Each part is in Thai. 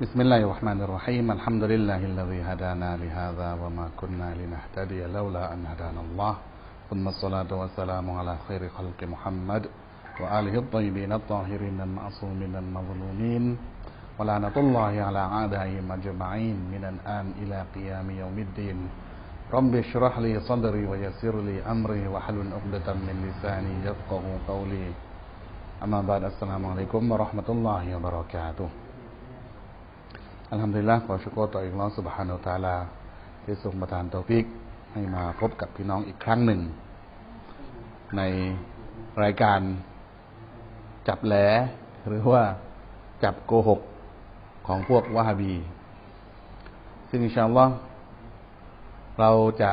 بسم الله الرحمن الرحيم. الحمد لله الذي هدانا لهذا وما كنا لنهتدي لولا أن هدانا الله. ثم الصلاة والسلام على خير خلق محمد وآله الطيبين الطاهرين المعصومين المظلومين. ولعنة الله على أعدائهم أجمعين من الآن إلى قيام يوم الدين. رب اشرح لي صدري ويسر لي أمري واحلل عقدة من لساني يفقه قولي. أما بعد السلام عليكم ورحمة الله وبركاته. อัลฮัมดุลิลละขอชุกต่ออัลลอฮฺสุบฮานาอัลตาลาที่ทรงประทานตอฟิกให้มาพบกับพี่น้องอีกครั้งหนึ่ง ในรายการจับแหลหรือว่าจับโกหกของพวกวะฮาบี ซึ่งอินชาอัลลอฮ์เราจะ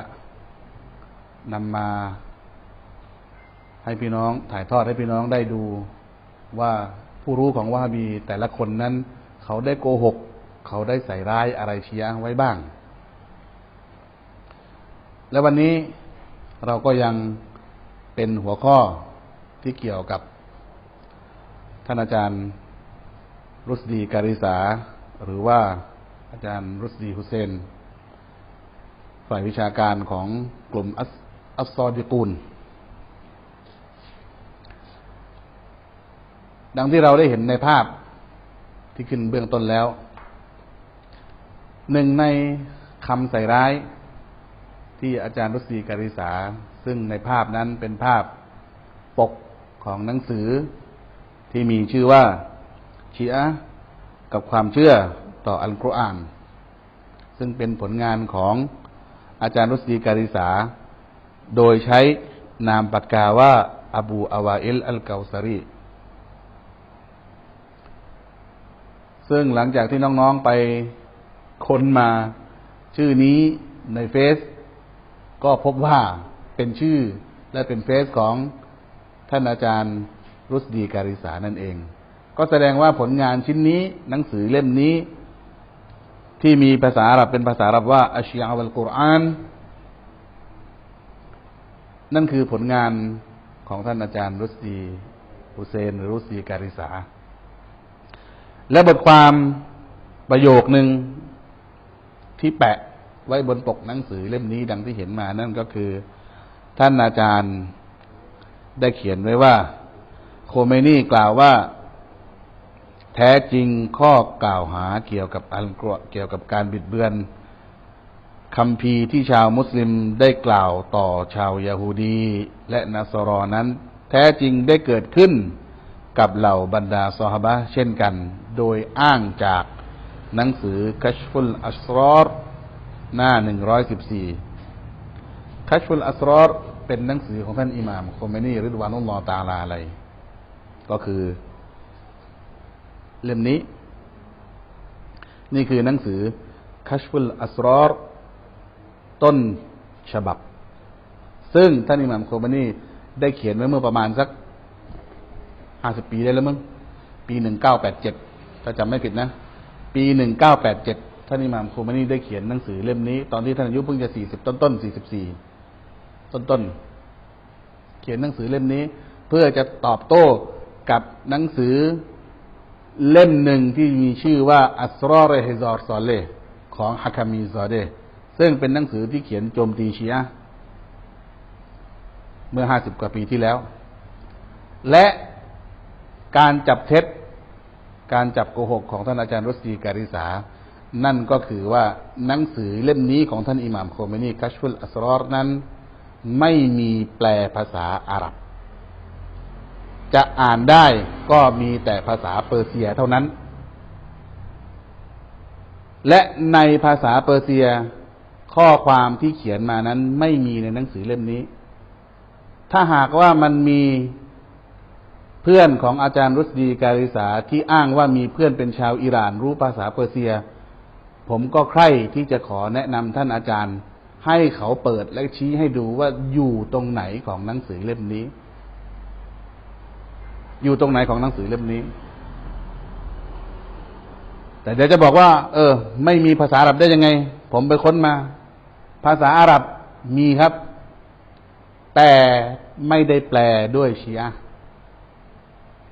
นำมาให้พี่น้องถ่ายทอดให้พี่น้องได้ดูว่าผู้รู้ของวะฮาบีแต่ละคนนั้น เขาได้โกหก เขาได้ใส่ร้ายอะไรเชียไว้บ้าง และวันนี้เราก็ยังเป็นหัวข้อที่เกี่ยวกับท่านอาจารย์รุสดีการิสา หรือว่าอาจารย์รุสดีฮุเซน ฝ่ายวิชาการของกลุ่มอัสอัสซอดิกูล ดังที่เราได้เห็นในภาพที่ขึ้นเบื้องต้นแล้ว หนึ่งในคำใส่ร้าย ที่อาจารย์รุสีการิสา ซึ่งในภาพนั้นเป็นภาพปกของหนังสือ ที่มีชื่อว่าชีอะกับความเชื่อต่ออัลกุรอาน ซึ่งเป็นผลงานของอาจารย์รุสีการิสา โดยใช้นามปากกาว่าอบูอาวาอิลอัลเกาซารีซึ่งหลังจากที่น้องๆไป ค้นมาชื่อนี้ในเฟซก็พบว่าเป็นชื่อและเป็นเฟซของท่านอาจารย์รุสดีการิสานั่นเอง ก็แสดงว่าผลงานชิ้นนี้หนังสือเล่มนี้ ที่มีภาษาอาหรับเป็นภาษาอาหรับว่าอัชยาวัลกุรอานนั่นคือผลงานของท่านอาจารย์รุสดีฮุเซนหรือรุสดีการิสาและบทความประโยคหนึ่ง ที่แปะไว้บนปกหนังสือเล่มนี้ดังที่เห็นมานั่นก็คือ ท่านอาจารย์ได้เขียนไว้ว่า โคเมนี่กล่าวว่า แท้จริงข้อกล่าวหาเกี่ยวกับอัลกุรเกี่ยวกับการบิดเบือนคำพีที่ชาวมุสลิมได้กล่าวต่อชาวยาฮูดี และนัสรอนั้น แท้จริงได้เกิดขึ้นกับเหล่าบรรดาซอฮาบะเช่นกัน โดยอ้างจาก หนังสือคัชฟุลอัสรอรหน้าหนึ่งร้อยสิบสี่คัชฟุลอัสรอรเป็นหนังสือของท่านอิหม่ามโคเมนีริดวานุลลอตาลาอะไร ก็คือ เล่มนี้ นี่คือหนังสือคัชฟุลอัสรอรต้นฉบับ ซึ่งท่านอิหม่ามโคเมนีได้เขียนไว้เมื่อประมาณสักห้าสิบปีได้แล้วมั้งปีหนึ่งเก้าแปดเจ็ดถ้าจำไม่ผิดนะ ปีหนึ่งเก้าแปดเจ็ดท่านอิหม่ามโคเมนีได้เขียนหนังสือเล่มนี้ ตอนที่ท่านอายุเพิ่งจะสี่สิบต้นต้นสี่สิบสี่ต้นต้นเขียนหนังสือเล่มนี้ เพื่อจะตอบโต้กับหนังสือเล่มหนึ่งที่มีชื่อว่าอัสรอเรฮิซอร์ซอเลของฮักามีซอเดซึ่งเป็นหนังสือที่เขียนโจมตีชียะเมื่อห้าสิบกว่าปีที่แล้ว และการจับเท็จ การจับโกหกของท่านอาจารย์รสีการิสา นั่นก็คือว่าหนังสือเล่มนี้ของท่านอิหม่ามโคเมนีคัชฟุลอัสรอรนั้น ไม่มีแปลภาษาอาหรับ จะอ่านได้ก็มีแต่ภาษาเปอร์เซียเท่านั้น และในภาษาเปอร์เซีย ข้อความที่เขียนมานั้นไม่มีในหนังสือเล่มนี้ ถ้าหากว่ามันมี เพื่อนของอาจารย์รุสดีการิสาที่อ้างว่ามีเพื่อนเป็นชาวอิหร่านรู้ภาษาเปอร์เซีย ผมก็ใคร่ที่จะขอแนะนำท่านอาจารย์ ให้เขาเปิดและชี้ให้ดูว่าอยู่ตรงไหนของหนังสือเล่มนี้ อยู่ตรงไหนของหนังสือเล่มนี้ แต่เดี๋ยวจะบอกว่า เออ ไม่มีภาษาอาหรับได้ยังไง ผมไปค้นมา ภาษาอาหรับมีครับ แต่ไม่ได้แปลด้วยชีอะห์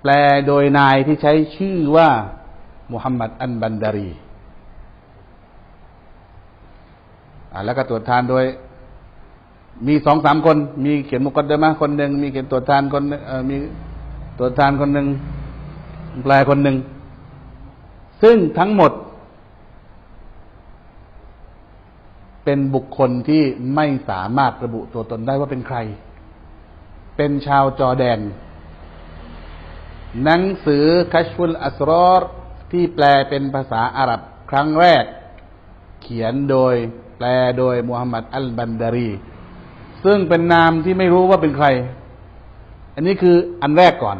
ลโดยนายที่ใช้ชื่อว่ามุฮัมมัดอันบันดารีแล้วก็ตรวจทานโดย มีสองสามคน มีเขียนมุกดเดมะคนหนึ่งมีเขียนตรวจทานคนมีตรวจทานคนหนึ่งแปลคนหนึ่งซึ่งทั้งหมด เป็นบุคคลที่ไม่สามารถระบุตัวตนได้ว่าเป็นใคร เป็นชาวจอแดน หนังสือคัชฟุลอัสรอรที่แปลเป็นภาษาอาหรับครั้งแรก เขียนโดย แปลโดยมูฮัมหมัดอัลบันดารี ซึ่งเป็นนามที่ไม่รู้ว่าเป็นใคร อันนี้คืออันแรกก่อน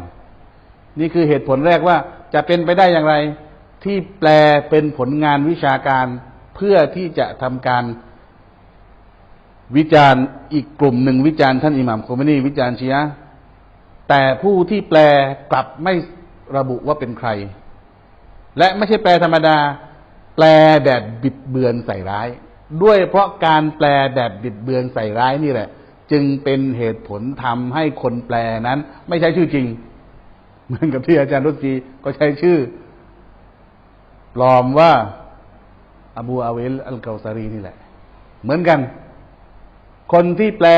นี่คือเหตุผลแรกว่าจะเป็นไปได้อย่างไร ที่แปลเป็นผลงานวิชาการ เพื่อที่จะทำการวิจารณ์อีกกลุ่มหนึ่งวิจารณ์ท่านอิหม่ามโคเมนีวิจารณ์ชียะ แต่ผู้ที่แปลกลับไม่ระบุว่าเป็นใคร และไม่ใช่แปลธรรมดา แปลแบบบิดเบือนใส่ร้าย ด้วยเพราะการแปลแบบบิดเบือนใส่ร้ายนี่แหละ จึงเป็นเหตุผลทำให้คนแปลนั้น ไม่ใช่ชื่อจริง เหมือนกับที่อาจารย์รุจีก็ใช้ชื่อปลอมว่าอบูอาเวลอัลเกาซารีนี่แหละ เหมือนกัน คนที่แปล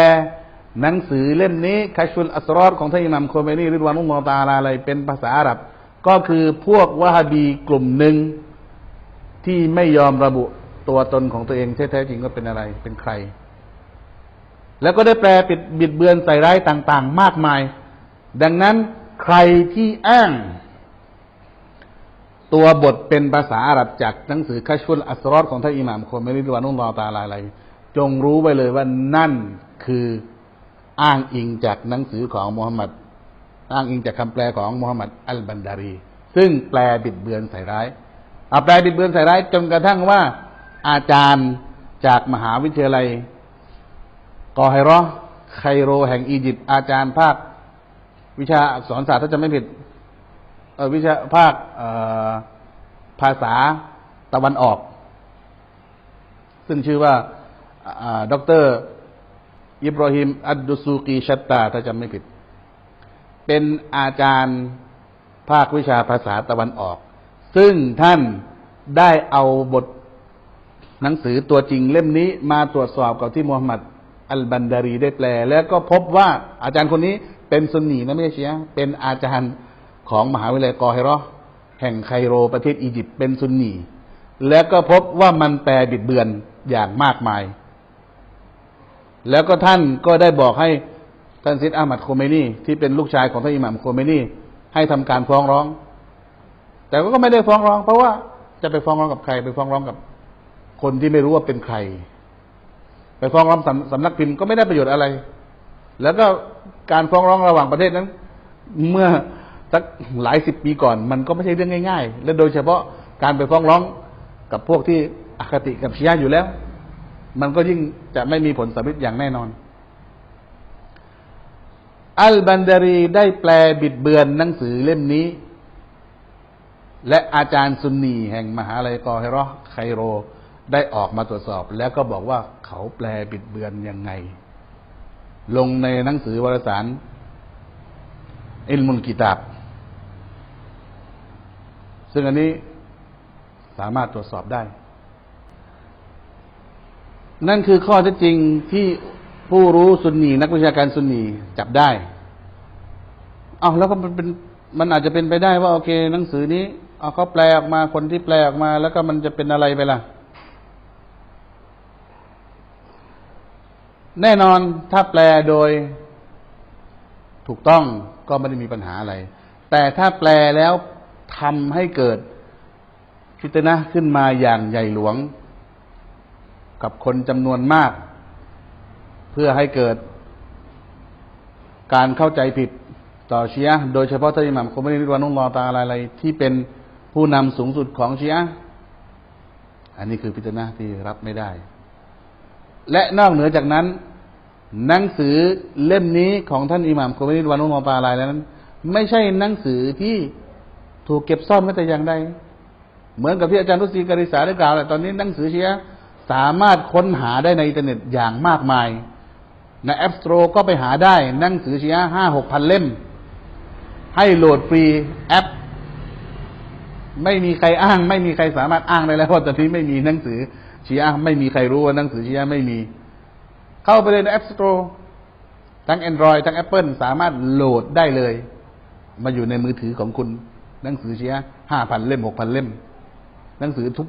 หนังสือเล่มนี้คัชฟุลอัสรอดของท่านอิหมัมโคเมนีริดวานุลลอตาอาลาอะไรเป็นภาษาอาหรับ ก็คือพวกวะฮาบีกลุ่มหนึ่งที่ไม่ยอมระบุตัวตนของตัวเองแท้ๆจริงว่าเป็นอะไรเป็นใคร แล้วก็ได้แปลปิดบิดเบือนใส่ร้ายต่าง ๆ มากมาย ดังนั้นใครที่อ้าง ตัวบทเป็นภาษาอาหรับจากหนังสือคัชฟุลอัสรอดของท่านอิหม่ามโคเมนีริดวานุลลอตาอาลาอะไรจงรู้ไว้เลยว่านั่นคือ อ้างอิงจากหนังสือของมูฮัมหมัดอ้างอิงจากคำแปลของมูฮัมหมัดอัลบันดารี ซึ่งแปลบิดเบือนใส่ร้ายอาแปลบิดเบือนใส่ร้ายจนกระทั่งว่า อาจารย์จากมหาวิทยาลัยกอไฮรอไคโรแห่งอียิปต์อาจารย์ภาค วิชาอักษรศาสตร์ถ้าจะไม่ผิดวิชาภาคภาษาตะวันออก ซึ่งชื่อว่าด็อกเตอร์ อิบราฮิมอัดดุซูกีชัตตาถ้าจำไม่ผิด เป็นอาจารย์ภาควิชาภาษาตะวันออก ซึ่งท่านได้เอาบทหนังสือตัวจริงเล่มนี้มาตรวจสอบกับที่มูฮัมหมัดอัลบันดารีได้แปล แล้วก็พบว่าอาจารย์คนนี้เป็นซุนนีนะไม่ใช่เชียเป็นอาจารย์ของมหาวิทยาลัยกอไฮรอแห่งไคโรประเทศอียิปต์เป็นซุนนี แล้วก็พบว่ามันแปลบิดเบือนอย่างมากมาย แล้วก็ท่านก็ได้บอกให้ท่านซิดอามัดโคเมนีที่เป็นลูกชายของท่านอิหม่ามโคเมนีให้ทำการฟ้องร้อง แต่ก็ไม่ได้ฟ้องร้อง เพราะว่าจะไปฟ้องร้องกับใคร ไปฟ้องร้องกับ คนที่ไม่รู้ว่าเป็นใคร ไปฟ้องร้องสำสำนักพิมพ์ก็ไม่ได้ประโยชน์อะไร แล้วก็การฟ้องร้องระหว่างประเทศนั้น เมื่อสักหลายสิบปีก่อน มันก็ไม่ใช่เรื่องง่าย ๆ และโดยเฉพาะการไปฟ้องร้องกับพวกที่อคติกับชียะอยู่แล้ว มันก็ยิ่งจะไม่มีผลสำเร็จอย่างแน่นอน อัลบันดารีได้แปลบิดเบือนหนังสือเล่มนี้ และอาจารย์ซุนนีแห่งมหาลัยกอฮิรอไคโร ได้ออกมาตรวจสอบ แล้วก็บอกว่าเขาแปลบิดเบือนยังไง ลงในหนังสือวารสารอิลมุลกิตาบ ซึ่งอันนี้สามารถตรวจสอบได้ นั่นคือข้อเท็จจริงที่ผู้รู้ซุนนีนักวิชาการซุนนีจับได้เอาแล้วก็มันเป็นมันอาจจะเป็นไปได้ว่าโอเค หนังสือนี้เอาเขาแปลออกมาคนที่แปลออกมา แล้วก็มันจะเป็นอะไรไปล่ะ แน่นอนถ้าแปลโดย ถูกต้องก็ไม่ได้มีปัญหาอะไร แต่ถ้าแปลแล้วทำให้เกิดพิจนะขึ้นมาอย่างใหญ่หลวง กับคนจำนวนมาก เพื่อให้เกิดการเข้าใจผิดต่อชียะโดยเฉพาะท่านอิหม่ามคอมมินิวานุลลอตาอะไรที่เป็นผู้นำสูงสุดของชียะอันนี้คือพิจารณาที่รับไม่ได้ และนอกเหนือจากนั้น หนังสือเล่มนี้ของท่านอิหม่ามคอมมินิวานุลลอตาอะไรนั้น ไม่ใช่หนังสือที่ถูกเก็บซ่อนไว้แต่อย่างใดเหมือนกับที่อาจารย์รุสีกริสาได้กล่าวแหละตอนนี้หนังสือเชีย สามารถค้นหาได้ในอินเทอร์เน็ตอย่างมากมาย ในแอปสโตรก็ไปหาได้หนังสือชียะห้าหกพันเล่ม ให้โหลดฟรีแอป ไม่มีใครอ้าง ไม่มีใครสามารถอ้างได้แล้วว่าตอนนี้ไม่มีหนังสือชีอะไม่มีใครรู้ว่าหนังสือชีอะไม่มี เข้าไปเลยใน App Store ทั้ง Android ทั้ง Apple สามารถโหลดได้เลย มาอยู่ในมือถือของคุณ หนังสือชีอะห้าพันเล่มหกพันเล่ม หนังสือทุก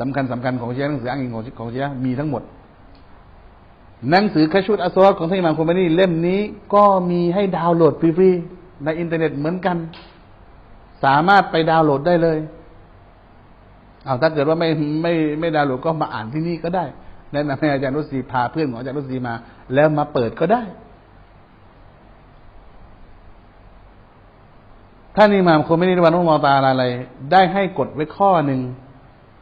สำคัญสำคัญของเชีอะห์หนังสืออ้างอิงของของเชีอะห์มีทั้งหมด หนังสือคชุดอัสวของท่านอิหม่ามโคเมนีเล่มนี้ก็มีให้ดาวน์โหลดฟรีๆในอินเทอร์เน็ตเหมือนกัน สามารถไปดาวน์โหลดได้เลยเอาถ้าเกิดว่าไม่ไม่ไม่ดาวน์โหลดก็มาอ่านที่นี่ก็ได้แนะนำให้อาจารย์รุสีพาเพื่อนของอาจารย์รุสีมา แล้วมาเปิดก็ได้ท่านอิหม่ามโคเมนีวันอุมอตาอะไร ได้ให้กฎไว้ข้อหนึ่ง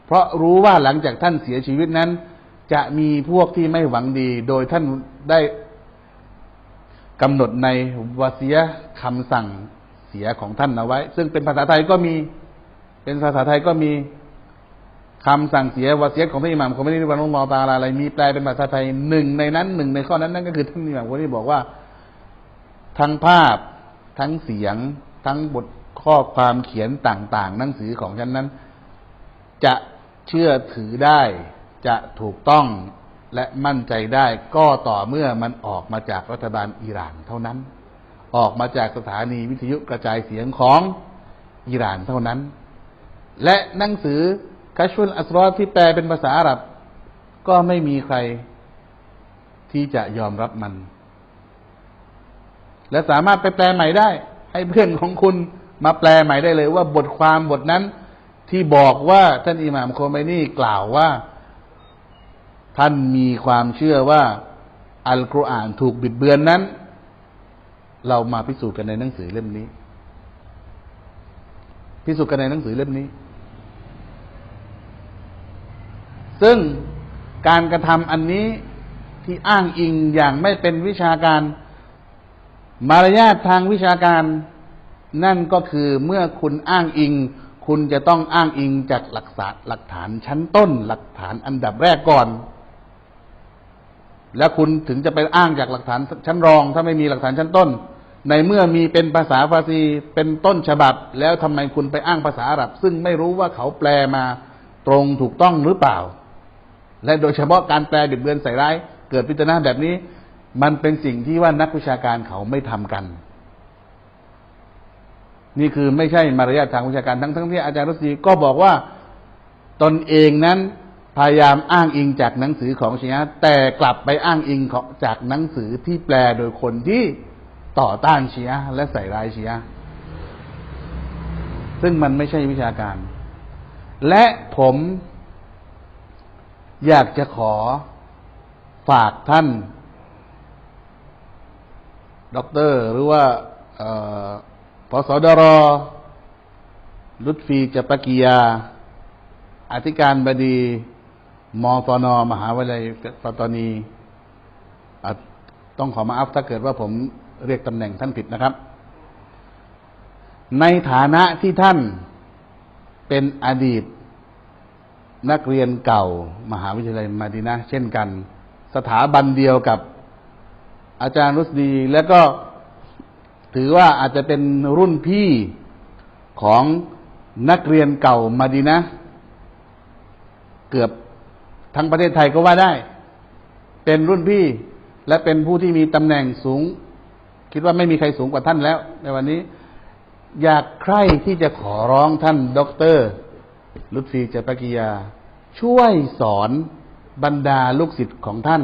เพราะรู้ว่าหลังจากท่านเสียชีวิตนั้น จะมีพวกที่ไม่หวังดี โดยท่านได้กำหนดในวาเสียคำสั่งเสียของท่านเอาไว้ ซึ่งเป็นภาษาไทยก็มี เป็นภาษาไทยก็มีคำสั่งเสียวาเสียของท่านอิหม่ามโคเมนีวันอุมอตาอะไร มีแปลเป็นภาษาไทยหนึ่งในนั้นหนึ่งในข้อนั้นนั่นก็คือท่านอิหม่ามคเมนีบอกว่า ทั้งภาพทั้งเสียง ทั้งบทข้อความเขียนต่าง ๆ หนังสือของฉันนั้น จะ เชื่อถือได้จะถูกต้องและมั่นใจได้ก็ต่อเมื่อมันออกมาจากรัฐบาลอิหร่านเท่านั้น ออกมาจากสถานีวิทยุกระจายเสียงของอิหร่านเท่านั้น และหนังสือคัชฟุลอัสรอที่แปลเป็นภาษาอาหรับ ก็ไม่มีใครที่จะยอมรับมัน และสามารถไปแปลใหม่ได้ ให้เพื่อนของคุณมาแปลใหม่ได้เลยว่าบทความบทนั้น ที่บอกว่าท่านอิหม่ามโคเมนี่กล่าวว่า ท่านมีความเชื่อว่า อัลกุรอานถูกบิดเบือนนั้น เรามาพิสูจน์กันในหนังสือเล่มนี้ พิสูจน์กันในหนังสือเล่มนี้ ซึ่งการกระทำอันนี้ที่อ้างอิงอย่างไม่เป็นวิชาการ มารยาททางวิชาการ นั่นก็คือเมื่อคุณอ้างอิง คุณจะต้องอ้างอิงจากหลักษานหลักฐานชั้นต้น หลักฐานอันดับแรกก่อน แล้วคุณถึงจะไปอ้างจากหลักฐานชั้นรอง ถ้าไม่มีหลักฐานชั้นต้น ในเมื่อมีเป็นภาษาฟาซีเป็นต้นฉบับ แล้วทำไมคุณไปอ้างภาษาอาหรับ ซึ่งไม่รู้ว่าเขาแปลมาตรงถูกต้องหรือเปล่า และโดยเฉพาะการแปลบิดเบือนใส่ร้าย เกิดพิจารณาแบบนี้ มันเป็นสิ่งที่ว่านักวิชาการเขาไม่ทำกัน นี่คือไม่ใช่มารยาททางวิชาการทั้งทั้งที่อาจารย์รุสีก็บอกว่าตนเองนั้นพยายามอ้างอิงจากหนังสือของชียะห์แต่กลับไปอ้างอิงจากหนังสือที่แปลโดยคนที่ต่อต้านชียะห์และใส่ร้ายชียะห์ซึ่งมันไม่ใช่วิชาการ และผมอยากจะขอฝากท่าน ด็อกเตอร์หรือว่า สดรลุตฟีจปกียา อธิการบดีมฟนมหาวิทยาลัยปัตตานีต้องขอมาอัพถ้าเกิดว่าผมเรียกตำแหน่งท่านผิดนะครับ ในฐานะที่ท่านเป็นอดีต นักเรียนเก่า มหาวิทยาลัยมาดีนะ เช่นกัน สถาบันเดียวกับอาจารย์รุสดี แล้วก็ ถือว่าอาจจะเป็นรุ่นพี่ของนักเรียนเก่ามาดีนะ เกือบทั้งประเทศไทยก็ว่าได้ เป็นรุ่นพี่และเป็นผู้ที่มีตำแหน่งสูง คิดว่าไม่มีใครสูงกว่าท่านแล้ว ในวันนี้ อยากใคร่ที่จะขอร้องท่านด็อกเตอร์ลุตฟีเจปกิยา ช่วยสอนบรรดาลูกศิษย์ของท่าน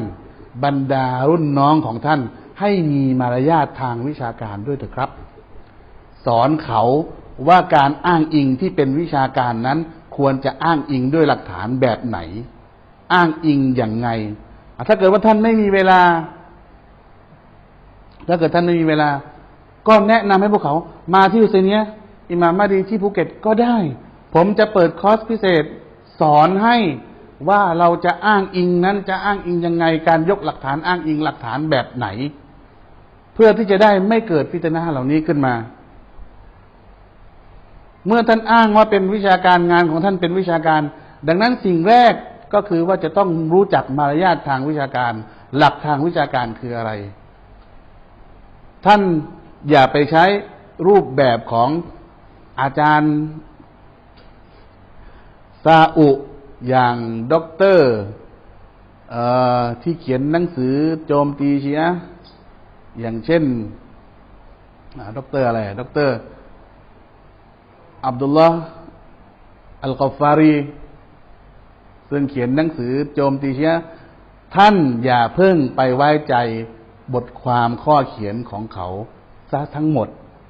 บรรดารุ่นน้องของท่าน ให้มีมารยาททางวิชาการด้วยเถอะครับ สอนเขาว่าการอ้างอิงที่เป็นวิชาการนั้น ควรจะอ้างอิงด้วยหลักฐานแบบไหน อ้างอิงอย่างไง ถ้าเกิดว่าท่านไม่มีเวลา ถ้าเกิดท่านไม่มีเวลา ก็แนะนำให้พวกเขา มาที่อุเซเนียอิมามมาดีที่ภูเก็ตก็ได้ ผมจะเปิดคอร์สพิเศษ สอนให้ว่าเราจะอ้างอิงนั้นจะอ้างอิงยังไง การยกหลักฐานอ้างอิงหลักฐานแบบไหน พื่อที่จะได้ไม่เกิดพิจารณาเหล่านี้ขึ้นมา เมื่อท่านอ้างว่าเป็นวิชาการงานของท่านเป็นวิชาการ ดังนั้นสิ่งแรกก็คือว่าจะต้องรู้จักมารยาททางวิชาการ หลักทางวิชาการคืออะไร ท่านอย่าไปใช้รูปแบบของอาจารย์ซาอุอย่างด็อกเตอร์ที่เขียนหนังสือโจมตีชีอะ อย่างเช่นด็อกเตอร์อะไรด็อกเตอร์อับดุลลอฮ์อัลกอฟารี ซึ่งเขียนหนังสือโจมตีเชีอะห์ท่านอย่าเพิ่งไปไว้ใจบทความข้อเขียนของเขาซะทั้งหมด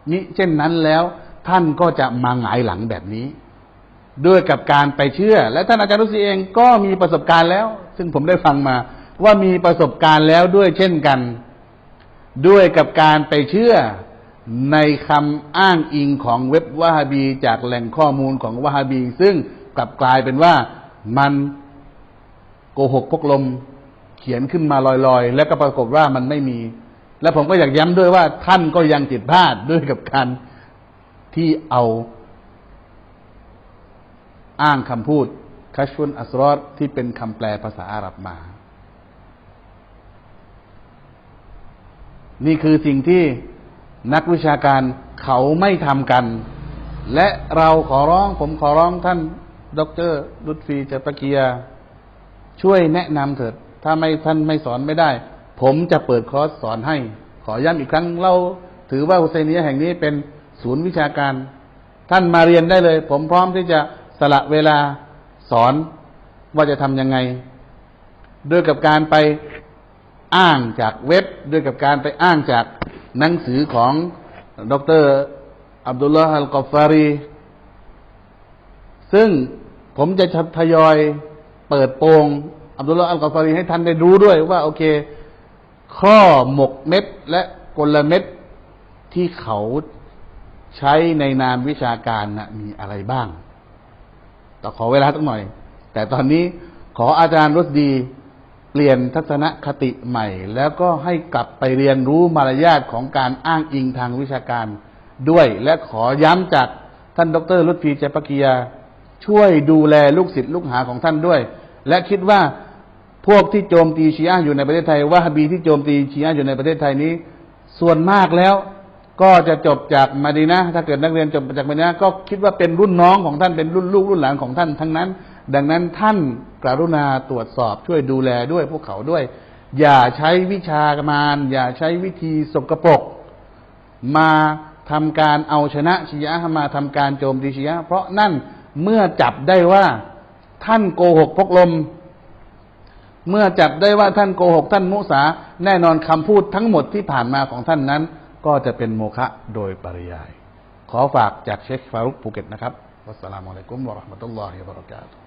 มิเช่นนั้นแล้ว ท่านก็จะมาหงายหลังแบบนี้ ด้วยกับการไปเชื่อ และท่านอาจารย์รุสีเองก็มีประสบการณ์แล้ว ซึ่งผมได้ฟังมาว่ามีประสบการณ์แล้วด้วยเช่นกัน ด้วยกับการไปเชื่อในคำอ้างอิงของเว็บวะฮาบี จากแหล่งข้อมูลของวะฮาบี ซึ่งกลับกลายเป็นว่ามันโกหกพกลม เขียนขึ้นมาลอยๆ แล้วก็ปรากฏว่ามันไม่มี และผมก็อยากย้ำด้วยว่าท่านก็ยังผิดพลาดด้วยกับการที่เอาอ้างคำพูดคัชฟุนอัสรอดที่เป็นคำแปลภาษาอาหรับมา นี่คือสิ่งที่นักวิชาการเขาไม่ทำกัน และเราขอร้อง ผมขอร้องท่านดอกเตอรลุตฟีเจตะเกีย ช่วยแนะนำเถิด ถ้าไม่ท่านไม่สอนไม่ได้ ผมจะเปิดคอร์สสอนให้ ขอย้ำอีกครั้งเราถือว่าฮุเซเนียแห่งนี้เป็นศูนย์วิชาการ ท่านมาเรียนได้เลย ผมพร้อมที่จะสละเวลาสอนว่าจะทำยังไง ด้วยกับการไปอ้างจากเว็บ ด้วยกับการไปอ้างจากหนังสือของดรอับดุลลาห์อัลกอฟารี ซึ่งผมจะทยอยเปิดโปงอับดุลลาห์อัลกอฟารีให้ท่านได้รู้ด้วยว่า โอเค ข้อหมกเม็ดและกลเม็ดที่เขาใช้ในนามวิชาการนะมีอะไรบ้าง แต่ขอเวลาสักหน่อย แต่ตอนนี้ขออาจารย์รสดี เปลี่ยนทัศนคติใหม่ แล้วก็ให้กลับไปเรียนรู้มารยาทของการอ้างอิงทางวิชาการด้วย และขอย้ำจากท่านดรลุตฟีเจปกียา ช่วยดูแลลูกศิษย์ลูกหาของท่านด้วย และคิดว่าพวกที่โจมตีชีอะอยู่ในประเทศไทย วะฮบีที่โจมตีชีอะอยู่ในประเทศไทยนี้ ส่วนมากแล้วก็จะจบจากมาดีนะถ้าเกิดนักเรียนจบจากมาดีนะก็คิดว่าเป็นรุ่นน้องของท่านเป็นรุ่นลูกรุ่นหลานของท่านทั้งนั้น ดังนั้นท่านกรุณาตรวจสอบช่วยดูแลด้วยพวกเขาด้วย อย่าใช้วิชามารอย่าใช้วิธีสกปรกมาทำการเอาชนะชียะมาทำการโจมตีชียะเพราะนั่นเมื่อจับได้ว่าท่านโกหกพกลม เมื่อจับได้ว่าท่านโกหกท่านมุสา แน่นอนคำพูดทั้งหมดที่ผ่านมาของท่านนั้น ก็จะเป็นโมฆะโดยปริยาย ขอฝากจากเชคฟารุกภูเก็ตนะครับวัสสลามุอะลัยกุมวะราะห์มะตุลลอฮิวะบะเราะกาตุ